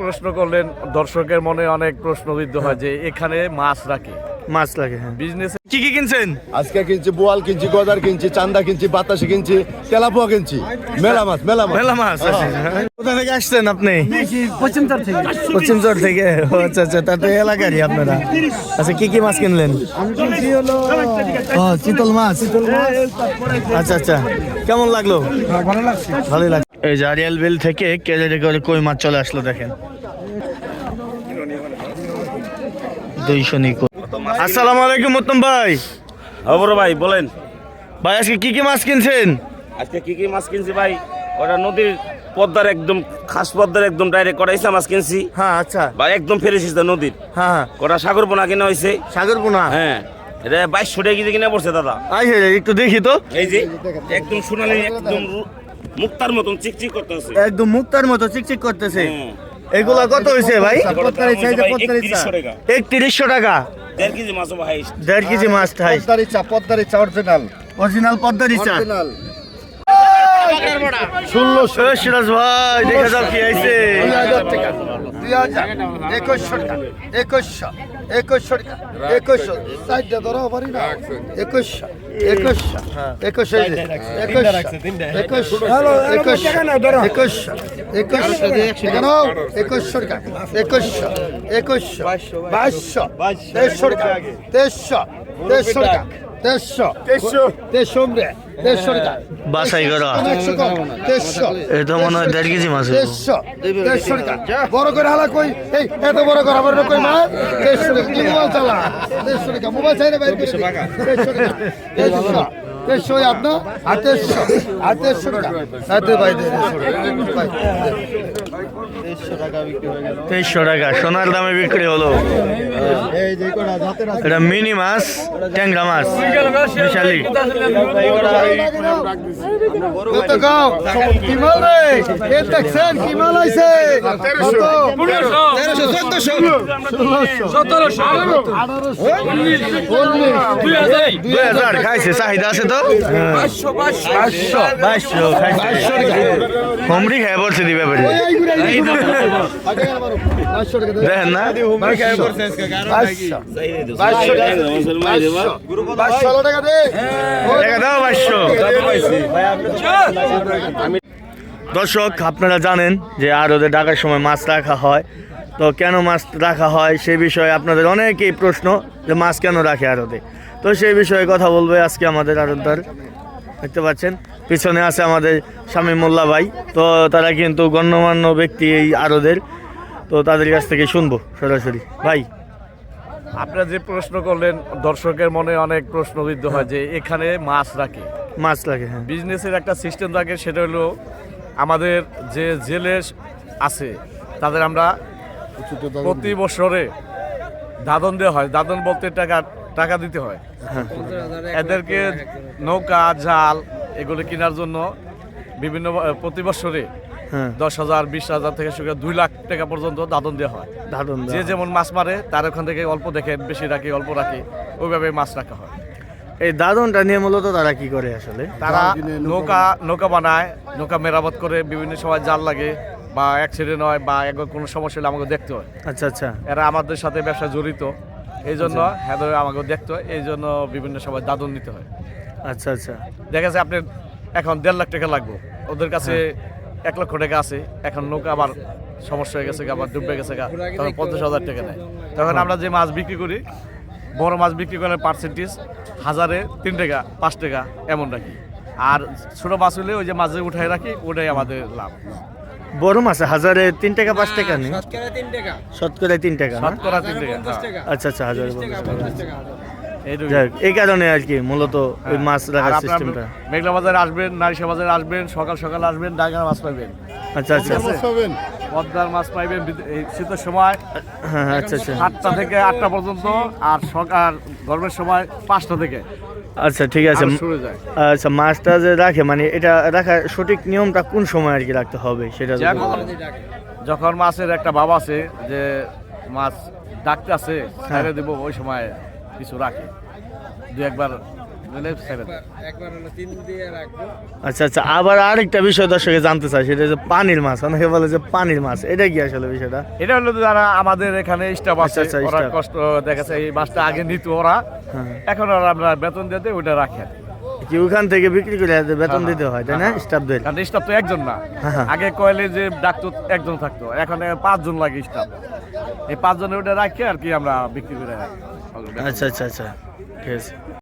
প্রশ্ন করলেন দর্শকের মনে অনেক প্রশ্নবিদ্ধ হয় যে এখানে মাছ রাখে। মাছ লাগে হ্যাঁ। বিজনেস কি কি কিনছেন? আজকে কিনছি বোয়াল কিনছি গদার কিনছি চান্দা কিনছি বাতাসি কিনছি তেলাপুয়া কিনছি। মেলা মাছ মেলা মাছ। মেলা মাছ। আছে। কোথা থেকে আসছেন আপনি? পশ্চিমচর থেকে। পশ্চিমচর থেকে? আচ্ছা আচ্ছা তাতে এলাকারই আপনারা। আচ্ছা কি কি মাছ কিনলেন? ও চিতল মাছ। আচ্ছা আচ্ছা। কেমন লাগল? ভালোই লাগছে। এই যে আরিয়াল বিল থেকে কেজে করে কই মাছ চলে আসলো দেখেন। দুইশো নিকো আসসালামু আলাইকুম উত্তম ভাই। বড় ভাই বলেন। ভাই আজকে কি কি মাছ কিনছেন? আজকে কি কি মাছ কিনছি ভাই? ওটা নদীর পদ্মার একদম খাস পদ্মার একদম ডাইরেক্ট কটা ইসা মাছ কিনছি। হ্যাঁ আচ্ছা। ভাই একদম ফেরেছিস নদীর। হ্যাঁ হ্যাঁ। কটা সাগর পোনা কিনা হয়েছে সাগর পোনা হ্যাঁ। এটা বাইশশো টাকা কেজি কিনা পড়ছে দাদা। আই একটু দেখি তো। এই যে একদম সোনালি একদম মুক্তার মতন চিকচিক করতে আছে একদম মুক্তার মতো চিকচিক করতেছে। হুম। এগুলা কত হয়েছে ভাই? একত্রিশশো টাকা। দেড় কেজি মাছ ভাই দেড় কেজি মাছ ঠাই পদ্মার ইচ্ছা অরিজিনাল। অরিজিনাল পদ্মার ইচ্ছা। অরিজিনাল। ষোলোশো। সিরাজ ভাই দেখা যাও কি আইছে দুই হাজার টাকা। দুই হাজার। একুশশো টাকা। একুশশো। একুশশো একুশশো। সাইডটা ধরো পারি না। একুশশো। একুশশো। একুশশো এই যে, একুশশো। একুশশো। একুশশো। একুশশো। একুশশো। টাকা। একুশশো। একুশশো। বাইশশো। তেইশশো টাকা। তেইশশো। তেইশশো টাকা। তেইশশো। দেড়শো দেড়শো দেড়শো টাকা। বাসাই করা। একশো কম। তেইশশো। এটা মনে হয় দেড় কেজি মাছ। দেড়শো দেড়শো টাকা। বড় করে হালা কই? এই এত বড় করে আমার কই মা? দেড়শো টাকা। কি মোবাইল চালা? দেড়শো টাকা। মোবাইল চাই না বাইরে দেড়শো টাকা। দেড়শো দেড়শো আপনার? টাকা ভাই তেইশশো টাকা সোনার দামে বিক্রি হলো। এটা মিনি মাছ ট্যাংরা মাছ বিশালি। তেরোশো দুই হাজার খাইছে চাহিদা আছে তো? দর্শক, আপনারা জানেন যে আরদে ডাকার সময় মাছ রাখা হয়। তো কেন মাছ রাখা হয় সে বিষয়ে আপনাদের অনেকেই প্রশ্ন যে মাছ কেন রাখে আরদে? তো সেই বিষয়ে কথা বলবে আজকে আমাদের আরদার দেখতে পাচ্ছেন পিছনে আছে আমাদের স্বামী মোল্লা ভাই। তো তারা কিন্তু গণ্যমান্য ব্যক্তি এই আরদের। তো তাদের কাছ থেকে শুনব সরাসরি। ভাই। আপনারা যে প্রশ্ন করলেন দর্শকের মনে অনেক প্রশ্নবিদ্ধ হয় যে এখানে মাছ রাখে। মাছ লাগে হ্যাঁ। বিজনেসের একটা সিস্টেম থাকে সেটা হলো আমাদের যে জেলে আছে তাদের আমরা প্রতি বছরে দাদন দেওয়া হয়। দাদন বলতে টাকা টাকা দিতে হয়। এদেরকে নৌকা জাল এগুলো কেনার জন্য বিভিন্ন প্রতি বছরে হ্যাঁ। দশ হাজার বিশ হাজার থেকে শুরু করে দুই লাখ টাকা পর্যন্ত দাদন দেওয়া হয়। যে যেমন মাছ মারে তার ওখান থেকে অল্প দেখে বেশি রাখে অল্প রাখে ওইভাবে মাছ রাখা হয়। এই দাদনটা নিয়ে মূলত তারা কি করে আসলে? তারা নৌকা নৌকা বানায় নৌকা মেরামত করে বিভিন্ন সময় জাল লাগে বা অ্যাক্সিডেন্ট হয় বা একবার কোনো সমস্যা হলে আমাকে দেখতে হয়। আচ্ছা আচ্ছা। এরা আমাদের সাথে ব্যবসা জড়িত। এই জন্য হ্যাঁ আমাকে দেখতে হয় এই জন্য বিভিন্ন সময় দাদন নিতে হয়। আচ্ছা আচ্ছা। দেখা যাচ্ছে আপনার এখন দেড় লাখ টাকা লাগবে। ওদের কাছে এক লক্ষ টাকা আছে এখন নৌকা আবার সমস্যা হয়ে গেছে গা, আবার ডুবে গেছে গা, তখন পঞ্চাশ হাজার টাকা নেয়। তখন আমরা যে মাছ বিক্রি করি বড় মাছ বিক্রি করার পার্সেন্টেজ হাজারে তিন টাকা পাঁচ টাকা এমন রাখি আর ছোট মাছ হলে ওই যে মাঝে উঠায় রাখি ওটাই আমাদের লাভ। বড় মাছ হাজারে তিন টাকা পাঁচ টাকা নেই? শতকরা তিন টাকা। শতকরা তিন টাকা হ্যাঁ। আচ্ছা আচ্ছা হাজারে পঞ্চাশ টাকা। যাক, এই কারণে আর কি মূলত ওই মাছ রাখার সিস্টেমটা মেঘলা বাজারে আসবেন নারিশা বাজারে আসবেন সকাল সকাল আসবেন ডাঙ্গার মাছ পাইবেন। আচ্ছা আচ্ছা। পদ্মার মাছ পাইবেন এই শীতের সময়। হ্যাঁ হ্যাঁ, আচ্ছা আচ্ছা। আটটা থেকে আটটা পর্যন্ত আর সকাল গরমের সময় পাঁচটা থেকে। আচ্ছা ঠিক আছে আচ্ছা মাছটা যে রাখে মানে এটা রাখার সঠিক নিয়মটা কোন সময় আর কি রাখতে হবে সেটা যখন মাছের একটা ভাব আছে যে মাছ ডাকতে আছে হ্যাঁ। ছেড়ে দেবো ওই সময় কিছু রাখে দু একবার। আচ্ছা আচ্ছা আবার আরেকটা বিষয় দর্শকে জানতে চাই সেটা যে পানির মাছ। অনেকে বলে যে পানির মাছ এটা কি আসলে বিষয়টা? এটা হলো যারা আমাদের এখানে স্টাফ আছে আচ্ছা, আচ্ছা, ওরা কষ্ট দেখাচ্ছে এই মাছটা আগে নিত ওরা। হ্যাঁ। এখন ওরা আমরা বেতন দিতে ওটা রাখে। কি। ওখান থেকে বিক্রি করে বেতন দিতে হয় তাই না স্টাফদের? কারণ স্টাফ তো একজন না। হ্যাঁ, হ্যাঁ। আগে কয়েলে যে ডাক্তার একজন থাকতো এখন পাঁচজন লাগে স্টাফ। এই পাঁচজনের ওটা রাখে আর কি আমরা বিক্রি করে রাখি। আচ্ছা আচ্ছা আচ্ছা ঠিক আছে।